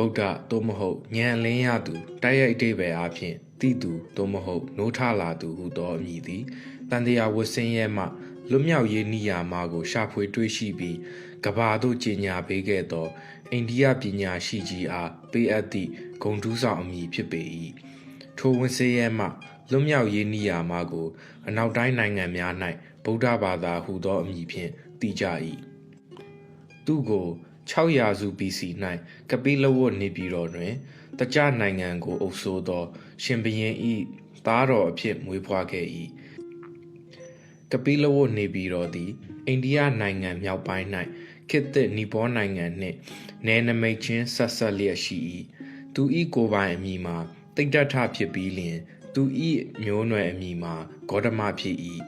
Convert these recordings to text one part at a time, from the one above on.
ဗုဒ္ဓသို့မဟုတ်ဉာဏ်လင်းရသူတိုက်ရိုက်အတိပ္ပယ်အားဖြင့်တိသူသို့မဟုတ်နိုးထလာသူဟုသောအမည်သည်တန်တရားဝဆင်းရဲမှလွတ်မြောက်ရေးနိယာမကိုရှာဖွေတွေ့ရှိပြီးကဘာသို့ကျင်ညာပေးခဲ့သောအိန္ဒိယပညာရှိကြီးအားပေးအပ်သည့်ဂုံတူးဆောင်အမည်ဖြစ်ပေ၏ထိုဝဆင်းရဲမှလွတ်မြောက်ရေးနိယာမကို အနောက်တိုင်းနိုင်ငံများ၌ဗုဒ္ဓဘာသာဟူသောအမည်ဖြင့်သိကြ၏သူကို 6ရာစု BC ၌ကပိလဝတ်နေပြည်တော်တွင်တကြနိုင်ငံကိုအုပ်စိုးသော ရှင်ဘုရင်၏သားတော်အဖြစ်မွေးဖွားခဲ့၏ကပိလဝတ်နေပြည်တော်သည်အိန္ဒိယနိုင်ငံမြောက်ပိုင်း၌ခေတ်သစ်နီပေါနိုင်ငံနှင့်နယ်နိမိတ်ချင်းဆက်ဆက်လျက်ရှိ၏သူ၏ကိုယ်ပိုင်အမည်မှာတိတ်တထဖြစ်ပြီးလျှင်သူ၏မျိုးနွယ်အမည်မှာဂေါတမဖြစ်၏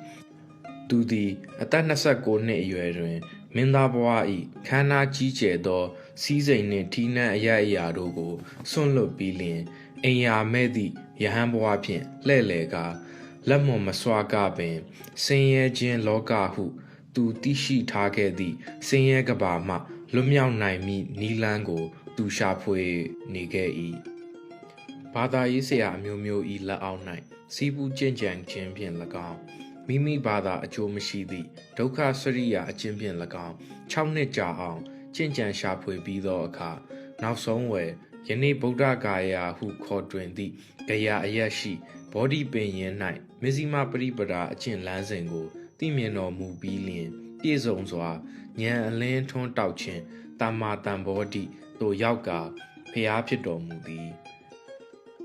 သူသည်အသက်29နှစ်အရွယ်တွင် မင်းသားဘဝ၏ခမ်းနားကြီးကျယ်သောစီးစိမ်နှင့်ထီးနှံအရအရာတို့ကိုဆွန့်လွတ်ပြီးလျှင်အိမ်ယာမဲ့သည့်ယဟန်ဘဝဖြင့်လှဲ့လေကာလက်မွန်မစွာကပင်ဆင်းရဲခြင်းလောကဟု သူသိရှိထားခဲ့သည့်ဆင်းရဲကဘာမှလွတ်မြောက်နိုင်မည့်နီလန်းကို သူရှာဖွေနေခဲ့၏ဘာသာရေးဆရာအမျိုးမျိုးဤလက်အောက်၌စီးပူးကျင့်ကြံခြင်းဖြင့်၎င်း မိမိဘာသာအကျိုးမရှိသည့်ဒုက္ခစရိယာအချင်းဖြင့်၎င်း6နှစ်ကြာအောင်ကျင့်ကြံရှာဖွေပြီးသောအခါနောက်ဆုံးဝယ်ယနေ့ဗုဒ္ဓဂါယာဟုခေါ်တွင်သည့်ဂယာအရက်ရှိဘောဓိပင်ရင်၌မဇ္ဈိမပရိပဒါအကျင့်လန်းစဉ်ကိုသိမြင်တော်မူပြီးလျှင်ပြည့်စုံစွာဉာဏ်အလင်းထွန်းတောက်ခြင်းတမ္မာတံဘောဓိသို့ရောက်ကာဖျားဖြစ်တော်မူသည်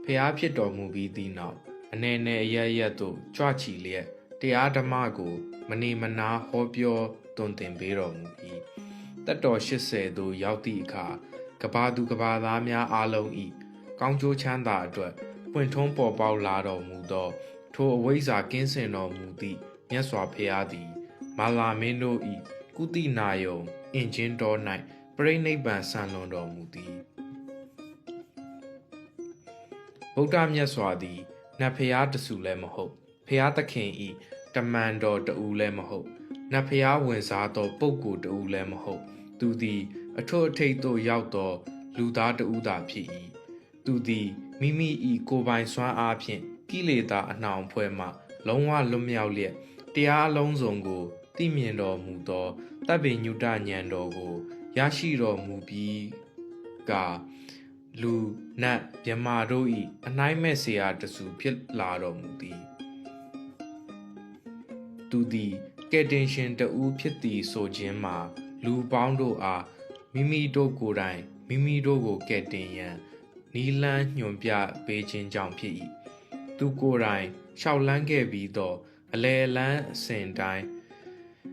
ဖျားဖြစ်တော်မူပြီးသည့်နောက်အနေနဲ့အရရက်သို့ကြွချီလျက် တရားဓမ္မကိုမနေမနာဟောပြောတွင်တင်ပေးတော်မူ၏တက်တော်80သို့ရောက်သည့်အခါကဘာသူကဘာသားများအားလုံး၏ကောင်းကျိုးချမ်းသာအတွက်ပွင့်ထွန်းပေါ်ပေါက်လာတော်မူသောထိုအဝိဇ္ဇာကင်းစင်တော်မူသည့်မြတ်စွာဘုရားသည် မာလာမင်းတို့၏ကုတိနာယုံအင်ဂျင်တော်၌ပြိဋိဘံဆံလွန်တော်မူသည်ဗုဒ္ဓမြတ်စွာသည်နတ်ဖျားတဆူလည်းမဟုတ်ဖျားသခင်ဤ တမန်တော်တူလည်းမဟုတ်နတ်ဖျားဝင်စားသောပုဂ္ဂိုလ်တူလည်းမဟုတ် သူသည်အထွတ်အထိပ်သို့ရောက်သော လူသားတူသာဖြစ်၏သူသည်မိမိ၏ကိုယ်ပိုင်စွမ်းအားဖြင့်ကိလေသာအနှောင်ဖွဲ့မှ လုံးဝလွတ်မြောက်လျက်တရားအလုံးစုံကိုသိမြင်တော်မူသောတပ်ပင်ညုတဉာဏ်တော်ကို ရရှိတော်မူပြီးကလူနတ်မြမာတို့၏အနှိုင်းမဲ့เสียတစုဖြစ်လာတော်မူသည် သူသည်ကယ်တင်ရှင်တဦးဖြစ်သည်ဆိုခြင်းမှာ လူပေါင်းတို့အားမိမိတို့ကိုယ်တိုင်မိမိတို့ကိုကယ်တင်ရန်နီလန်းညွန်ပြပေးခြင်းကြောင့်ဖြစ်၏သူကိုယ်တိုင်ရှောက်လန်းခဲ့ပြီးသောအလဲလန်းအစဉ်တိုင်း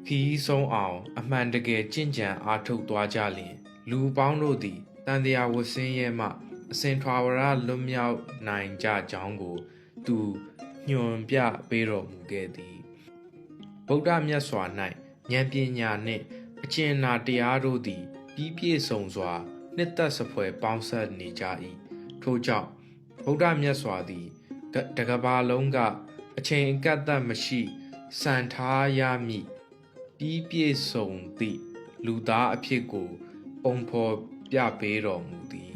ခီးဆုံးအောင် အမှန်တကယ်ကြင့်ကြံအားထုတ်သွားကြလျင်လူပေါင်းတို့သည်တန်တရားဝဆင်းရဲမှအစဉ်ထွာဝရလွတ်မြောက်နိုင်ကြကြောင်းကို သူညွန်ပြပေးတော်မူခဲ့သည် ဗုဒ္ဓမြတ်စွာ၌ဉာဏ်ပညာနှင့်အကျဉ်းနာတရားတို့သည်ပြီးပြည့်စုံစွာနှစ်သက်စပွဲပေါင်းဆက်နေကြ၏ထို့ကြောင့်ဗုဒ္ဓမြတ်စွာသည်တကဘာလုံးကအချိန်အကန့်အသတ်မရှိစံထားရမည်ပြီးပြည့်စုံသည့်လူသားအဖြစ်ကို ပုံဖော်ပြပေးတော်မူသည်